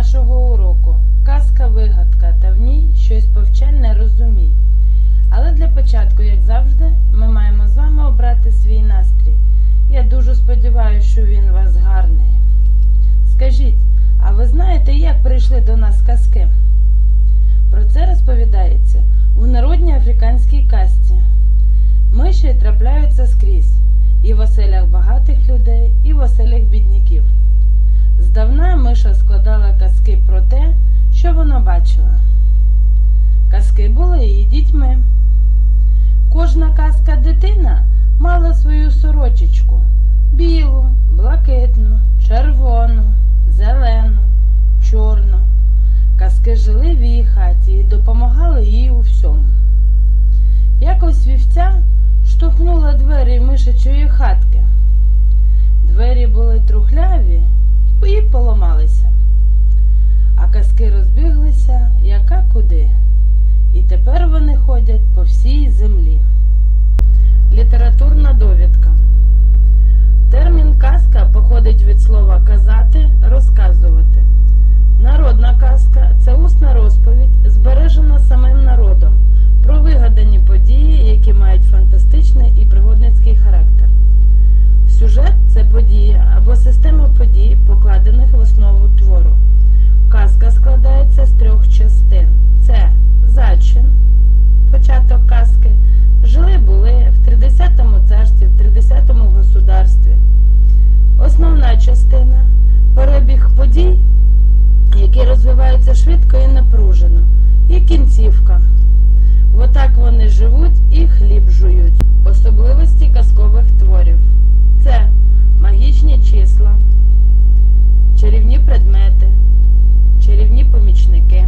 нашого уроку. Казка вигадка, та в ній щось повчальне розумій. Але для початку, як завжди, ми маємо з вами обрати свій настрій. Я дуже сподіваюся, що він у вас гарний. Скажіть, а ви знаєте, як прийшли до нас казки? Про це розповідається у народній африканській казці. Миші трапляються скрізь і в оселях багатих людей, і в оселях бідняків. Здавна миша складала казки про те, що вона бачила. Казки були її дітьми. Кожна казка дитина мала свою сорочечку білу, блакитну, червону, зелену, чорну. Казки жили в її хаті і допомагали їй у всьому. Сюжет це подія або система подій, покладених в основу твору. Казка складається з трьох частин: це зачин, початок казки, жили були в 30-му царстві, в 30-му государстві. Основна частина перебіг подій, які розвиваються швидко і напружено, і кінцівка. Отак вони живуть і хліб жують. Особливості казкових творів. Це магічні числа, чарівні предмети, чарівні помічники,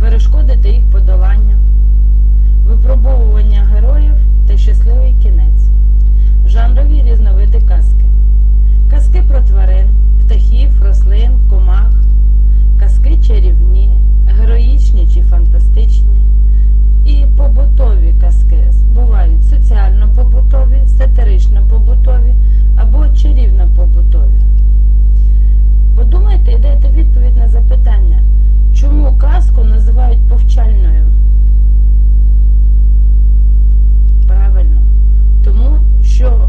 перешкоди та їх подолання, випробовування героїв та щасливий кінець, жанрові різновиди казки, казки про тварин, птахів, рослин, комах, казки чарівні, героїчні чи фантастичні. І побутові казки. Бувають соціально-побутові, сатирично-побутові Дайте відповідь на запитання, чому казку називають повчальною? Правильно. Тому що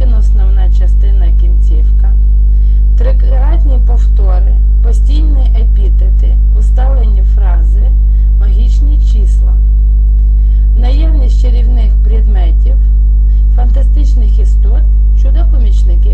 зачин, основна частина кінцівка, трикратні повтори, постійні епітети, усталені фрази, магічні числа, наявність чарівних предметів, фантастичних істот, чудо-помічників,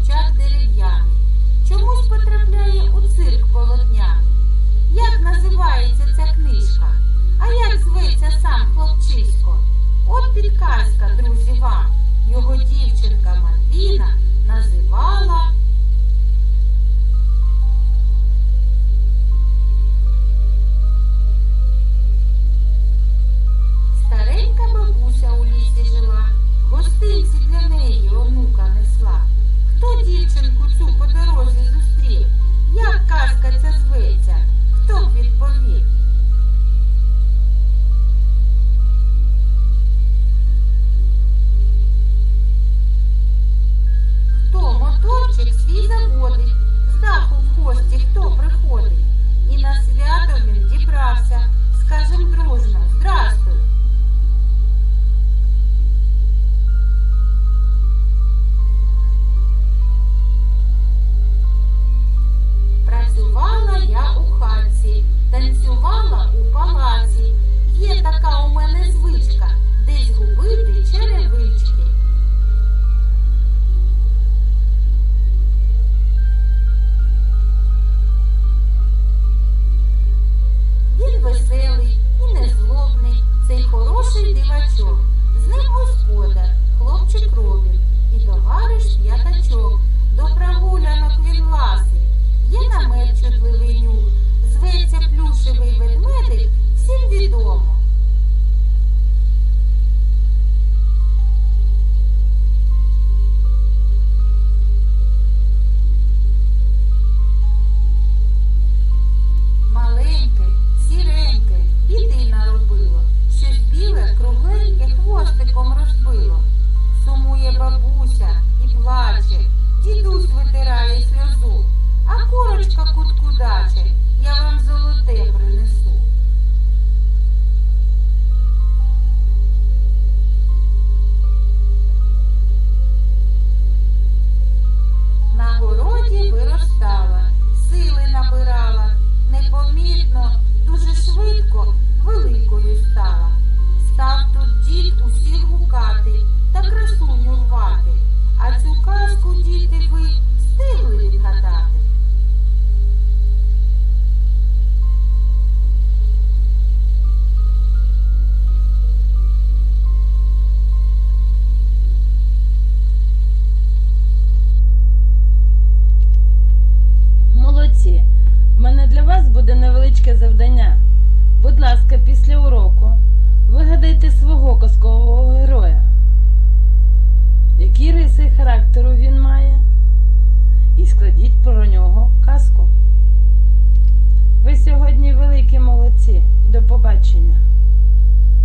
ковчег дерев'яний, чомусь потрапляє у цирк полотняний. Як називається ця книжка? А як зветься сам хлопчисько? От підказка, друзі вам. Його дівчинка Мальвіна називала.